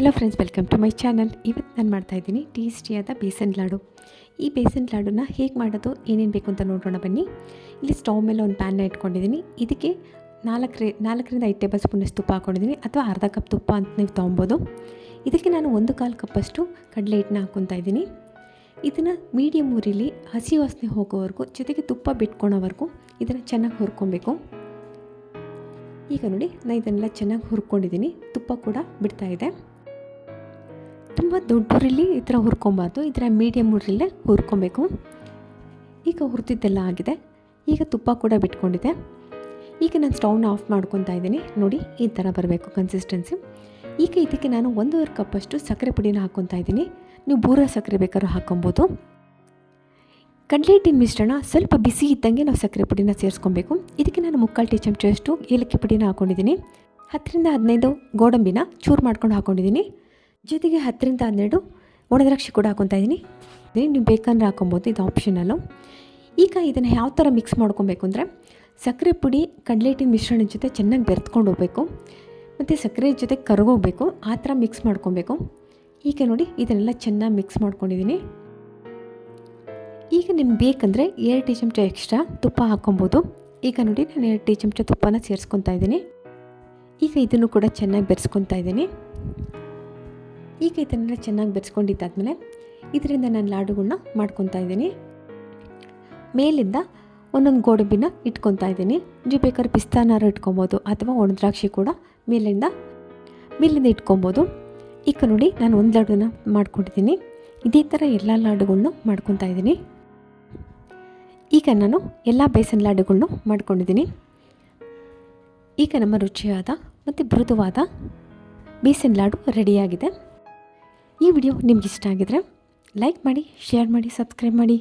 Hello friends welcome to my channel ಇವತ್ತು ನಾನು ಮಾಡ್ತಾಯಿದ್ದೀನಿ ಟೇಸ್ಟಿಯಾದ ಬೇಸನ್ ಲಾಡು. ಈ ಬೇಸನ್ ಲಾಡುನ ಹೇಗೆ ಮಾಡೋದು, ಏನೇನು ಬೇಕು ಅಂತ ನೋಡೋಣ ಬನ್ನಿ. ಇಲ್ಲಿ ಸ್ಟೌವ್ ಮೇಲೆ ಒಂದು ಪ್ಯಾನ್ನ ಇಟ್ಕೊಂಡಿದ್ದೀನಿ. ಇದಕ್ಕೆ ನಾಲ್ಕರೆ, ನಾಲ್ಕರಿಂದ ಐದು ಟೇಬಲ್ ಸ್ಪೂನಷ್ಟು ತುಪ್ಪ ಹಾಕೊಂಡಿದ್ದೀನಿ, ಅಥವಾ ಅರ್ಧ ಕಪ್ ತುಪ್ಪ ಅಂತ ನೀವು ತೊಗೊಬೋದು ಇದಕ್ಕೆ ನಾನು ಒಂದು ಕಾಲು ಕಪ್ಪಷ್ಟು ಕಡಲೆ ಹಿಟ್ಟನ್ನ ಹಾಕ್ಕೊತಾ ಇದ್ದೀನಿ. ಇದನ್ನು ಮೀಡಿಯಮ್ ಊರಿಲಿ ಹಸಿ ವಾಸನೆ ಹೋಗೋವರೆಗೂ, ಜೊತೆಗೆ ತುಪ್ಪ ಬಿಟ್ಕೊಳೋವರೆಗೂ ಇದನ್ನು ಚೆನ್ನಾಗಿ ಹುರ್ಕೊಬೇಕು. ಈಗ ನೋಡಿ ನಾನು ಇದನ್ನೆಲ್ಲ ಚೆನ್ನಾಗಿ ಹುರ್ಕೊಂಡಿದ್ದೀನಿ. ತುಪ್ಪ ಕೂಡ ಬಿಡ್ತಾಯಿದೆ ತುಂಬ ದೊಡ್ಡ ಹುರಿಲಿ ಈ ಥರ ಹುರ್ಕೊಬಾರ್ದು, ಈ ಥರ ಮೀಡಿಯಮ್ ಹುರಿಲೇ ಹುರ್ಕೊಬೇಕು. ಈಗ ಹುರಿದಿದ್ದೆಲ್ಲ ಆಗಿದೆ. ಈಗ ತುಪ್ಪ ಕೂಡ ಬಿಟ್ಕೊಂಡಿದೆ ಈಗ ನಾನು ಸ್ಟೌನ್ ಆಫ್ ಮಾಡ್ಕೊತಾ ಇದ್ದೀನಿ. ನೋಡಿ, ಈ ಥರ ಬರಬೇಕು ಕನ್ಸಿಸ್ಟೆನ್ಸಿ ಈಗ ಇದಕ್ಕೆ ನಾನು ಒಂದೂವರೆ ಕಪ್ಪಷ್ಟು ಸಕ್ಕರೆ ಪುಡಿನ ಹಾಕ್ಕೊತಾ ಇದ್ದೀನಿ. ನೀವು ಬೂರ ಸಕ್ಕರೆ ಬೇಕಾದ್ರೂ ಹಾಕ್ಕೊಬೋದು. ಕಡಲೆ ಹಿಟ್ಟಿನ ಮಿಶ್ರಣ ಸ್ವಲ್ಪ ಬಿಸಿ ಇದ್ದಂಗೆ ನಾವು ಸಕ್ಕರೆ ಪುಡಿನ ಸೇರಿಸ್ಕೊಬೇಕು. ಇದಕ್ಕೆ ನಾನು ಮುಕ್ಕಾಲು ಟೀ ಚಮಚದಷ್ಟು ಏಲಕ್ಕಿ ಪುಡಿನ ಹಾಕ್ಕೊಂಡಿದ್ದೀನಿ ಹತ್ತರಿಂದ ಹದಿನೈದು ಗೋಡಂಬಿನ ಚೂರು ಮಾಡ್ಕೊಂಡು ಹಾಕ್ಕೊಂಡಿದ್ದೀನಿ ಜೊತೆಗೆ ಹತ್ತರಿಂದ ಹನ್ನೆರಡು ಒಣದ್ರಾಕ್ಷಿ ಕೂಡ ಹಾಕೊತಾ ಇದ್ದೀನಿ. ನೀವು ಬೇಕಂದ್ರೆ ಹಾಕೊಬೋದು, ಇದು ಆಪ್ಷನಲ್ಲು ಈಗ ಇದನ್ನು ಯಾವ ಥರ ಮಿಕ್ಸ್ ಮಾಡ್ಕೊಬೇಕು ಅಂದರೆ, ಸಕ್ಕರೆ ಪುಡಿ ಕಡಲೆ ಹಿಟ್ಟಿನ ಮಿಶ್ರಣದ ಜೊತೆ ಚೆನ್ನಾಗಿ ಬೆರೆತ್ಕೊಂಡು ಹೋಗಬೇಕು. ಮತ್ತು ಸಕ್ಕರೆ ಜೊತೆ ಕರಗೋಗ್ಬೇಕು, ಆ ಥರ ಮಿಕ್ಸ್ ಮಾಡ್ಕೊಬೇಕು. ಈಗ ನೋಡಿ, ಇದನ್ನೆಲ್ಲ ಚೆನ್ನಾಗಿ ಮಿಕ್ಸ್ ಮಾಡ್ಕೊಂಡಿದ್ದೀನಿ. ಈಗ ನಿಮ್ಗೆ ಬೇಕಂದರೆ ಎರಡು ಟೀ ಚಮಚ ಎಕ್ಸ್ಟ್ರಾ ತುಪ್ಪ ಹಾಕ್ಕೊಬೋದು ಈಗ ನೋಡಿ, ನಾನು ಎರಡು ಟೀ ಚಮಚ ತುಪ್ಪನ ಸೇರಿಸ್ಕೊತಾ ಇದ್ದೀನಿ. ಈಗ ಇದನ್ನು ಕೂಡ ಚೆನ್ನಾಗಿ ಬೆರೆಸ್ಕೊತಾ ಇದ್ದೀನಿ. ಈಗ ಇದನ್ನೆಲ್ಲ ಚೆನ್ನಾಗಿ ಬೆರೆಸ್ಕೊಂಡಿದ್ದಾದಮೇಲೆ ಇದರಿಂದ ನಾನು ಲಾಡುಗಳನ್ನ ಮಾಡ್ಕೊತಾ ಇದ್ದೀನಿ. ಮೇಲಿಂದ ಒಂದೊಂದು ಗೋಡಂಬಿನ ಇಟ್ಕೊತಾ ಇದ್ದೀನಿ. ನೀವು ಬೇಕಾದ್ರೆ ಪಿಸ್ತಾನಾರು ಇಟ್ಕೊಬೋದು ಅಥವಾ ಒಣದ್ರಾಕ್ಷಿ ಕೂಡ ಮೇಲಿಂದ ಮೇಲಿಂದ ಇಟ್ಕೊಬೋದು. ಈಗ ನೋಡಿ ನಾನು ಒಂದು ಲಾಡುನ ಮಾಡ್ಕೊಂಡಿದ್ದೀನಿ. ಇದೇ ಥರ ಎಲ್ಲ ಲಾಡುಗಳನ್ನು ಮಾಡ್ಕೊತಾ ಇದ್ದೀನಿ. ಈಗ ನಾನು ಎಲ್ಲ ಬೇಸನ್ ಲಾಡುಗಳನ್ನು ಮಾಡ್ಕೊಂಡಿದ್ದೀನಿ. ಈಗ ನಮ್ಮ ರುಚಿಯಾದ ಮತ್ತು ಮೃದುವಾದ ಬೇಸನ್ ಲಾಡು ರೆಡಿಯಾಗಿದೆ ಈ ವಿಡಿಯೋ ನಿಮ್ಗೆ ಇಷ್ಟ ಆಗಿದ್ರೆ ಲೈಕ್ ಮಾಡಿ ಶೇರ್ ಮಾಡಿ ಸಬ್ಸ್ಕ್ರೈಬ್ ಮಾಡಿ.